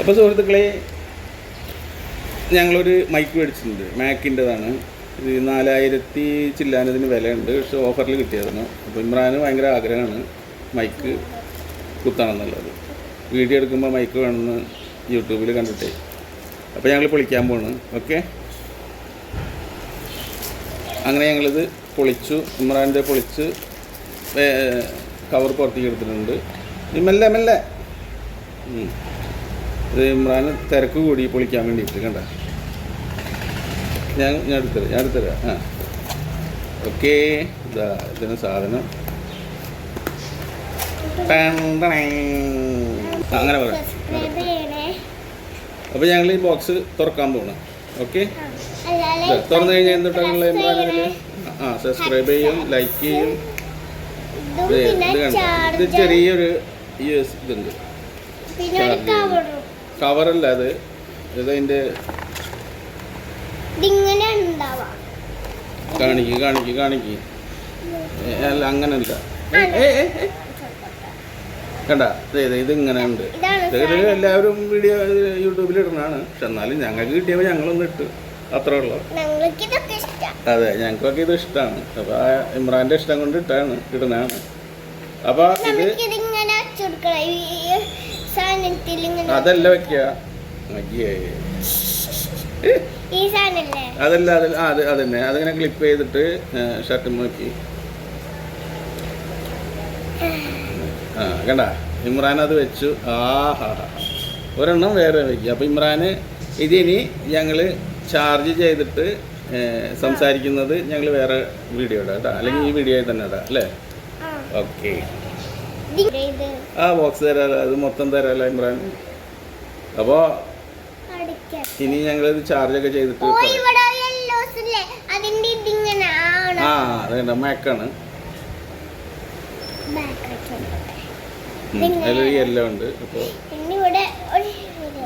അപ്പോൾ സുഹൃത്തുക്കളെ ഞങ്ങളൊരു മൈക്ക് മേടിച്ചിട്ടുണ്ട്. മാക്കിന്റെതാണ് ഇത് നാലായിരത്തി ചില്ലാനതിന് വിലയുണ്ട്. പക്ഷെ ഓഫറിൽ കിട്ടിയതാണ് അപ്പോൾ ഇമ്രാന് ഭയങ്കര ആഗ്രഹമാണ് മൈക്ക് കുത്തണമെന്നുള്ളത് വീഡിയോ എടുക്കുമ്പോൾ മൈക്ക് വേണമെന്ന് യൂട്യൂബിൽ കണ്ടിട്ടേ. അപ്പോൾ ഞങ്ങൾ പൊളിക്കാൻ പോണ്. ഓക്കെ അങ്ങനെ ഞങ്ങളിത് പൊളിച്ചു. ഇമ്രാന്റെ പൊളിച്ച് കവർ പുറത്തേക്ക് എടുത്തിട്ടുണ്ട്. മെല്ലെ മെല്ലെ. ഇത് ഇമ്രാന് തിരക്ക് കൂടി പൊളിക്കാൻ വേണ്ടിയിട്ട് കണ്ട? ഞാൻ ഞാൻ എടുത്തരാം ഞാൻ എടുത്തരാം. ആ. ഓക്കെ. ഇതാ ഇതിന് സാധനം. അങ്ങനെ പറയാം അപ്പോൾ ഞങ്ങൾ ഈ ബോക്സ് തുറക്കാൻ പോകണം ഓക്കെ? തുറന്നു കഴിഞ്ഞാൽ എന്തുട്ടാണുള്ള ഇമ്രാനിൽ ആ സബ്സ്ക്രൈബ് ചെയ്യും ലൈക്ക് ചെയ്യും. ഇത് കണ്ടോ? ഇത് ചെറിയൊരു ഈ ഇതുണ്ട്. പിന്നെ ചെയ്യുന്നു. കവറും കവറല്ല അത്? ഇതതിന്റെ കാണിക്കു കാണിക്കു കാണിക്കു. അല്ല അങ്ങനെ അല്ല. ഏ, ഏ, ഏ, ഏ. കണ്ട ഇത് ഇങ്ങനെ ഉണ്ട്. ഇത് എല്ലാവരും വീഡിയോ യൂട്യൂബിൽ ഇടുന്നതാണ് പക്ഷെ എന്നാലും ഞങ്ങൾക്ക് കിട്ടിയപ്പോൾ ഞങ്ങളൊന്ന് ഇട്ട്. അത്രേ ഉള്ളൂ. അതെ ഞങ്ങൾക്കൊക്കെ ഇത് ഇഷ്ടമാണ് അപ്പോൾ ആ ഇമ്രാന്റെ ഇഷ്ടം കൊണ്ട് ഇട്ടാണ് ഇടുന്നതാണ്. അപ്പോൾ ഇത് അതല്ല വെക്കുക അതല്ല അതല്ല അത് അതന്നെ. അതിങ്ങനെ ക്ലിപ്പ് ചെയ്തിട്ട് ഷർട്ട് നോക്കി. ആ കണ്ട? ഇമ്രാൻ അത് വെച്ചു. ആ ഹാ ഒരെണ്ണം വേറെ വെക്കുക അപ്പോൾ ഇമ്രാന് ഇതിനി ഞങ്ങൾ ചാർജ് ചെയ്തിട്ട് സംസാരിക്കുന്നത് ഞങ്ങൾ വേറെ വീഡിയോ ഇടാം കേട്ടോ അല്ലെങ്കിൽ ഈ വീഡിയോയിൽ തന്നെ ഇടാം അല്ലേ? ഓക്കെ. ആ ബോക്സ് തരാലോ. അത് മൊത്തം തരാലോ ഇമ്രാൻ. അടിക്കാം ഇനി ഞങ്ങളിത് ചാർജൊക്കെ ചെയ്തിട്ട് ഓ ചെയ്തിട്ട് ആ അതേണ്ട മാക്കാണ് അതിൽ യെല്ലോ ഉണ്ട്. അപ്പോൾ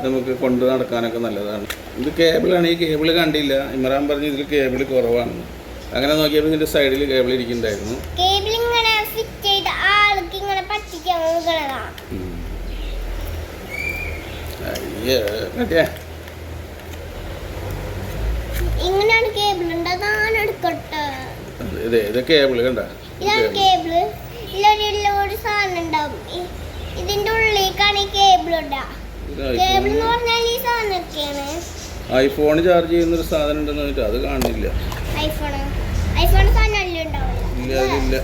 നമുക്ക് കൊണ്ടു നടക്കാനൊക്കെ നല്ലതാണ്. ഇത് കേബിളാണ് ഈ കേബിൾ കണ്ടില്ല. ഇമ്രാൻ പറഞ്ഞു ഇതിൽ കേബിൾ കുറവാണ് അങ്ങനെ നോക്കിയപ്പോൾ ഇതിന്റെ സൈഡിൽ കേബിൾ ഇരിക്കുന്നുണ്ടായിരുന്നു. ഇങ്ങനെയാണ് കേബിൾ ഉണ്ട്. അതാണ് എടുക്കട്ടെ. ഇതേ ഇത് കേബിൾ കണ്ട? ഇതാണ് കേബിൾ ഇതിലൊരു ഒരു സാധനം ഉണ്ടാവും. ഇതിന്റെ ഉള്ളിലേക്കാണ് ഈ കേബിൾ കേബിൾ എന്ന് പറഞ്ഞാൽ ഈ സാധനമൊക്കെയാണ്. ഐഫോൺ ചാർജ് ചെയ്യുന്നൊരു സാധനം ഉണ്ടെന്ന് പറഞ്ഞിട്ട് അത് കാണുന്നില്ല ഐഫോൺ ഐഫോൺ സാധനം അല്ലേ ഉണ്ടാവില്ല ഇല്ല അതില്ല.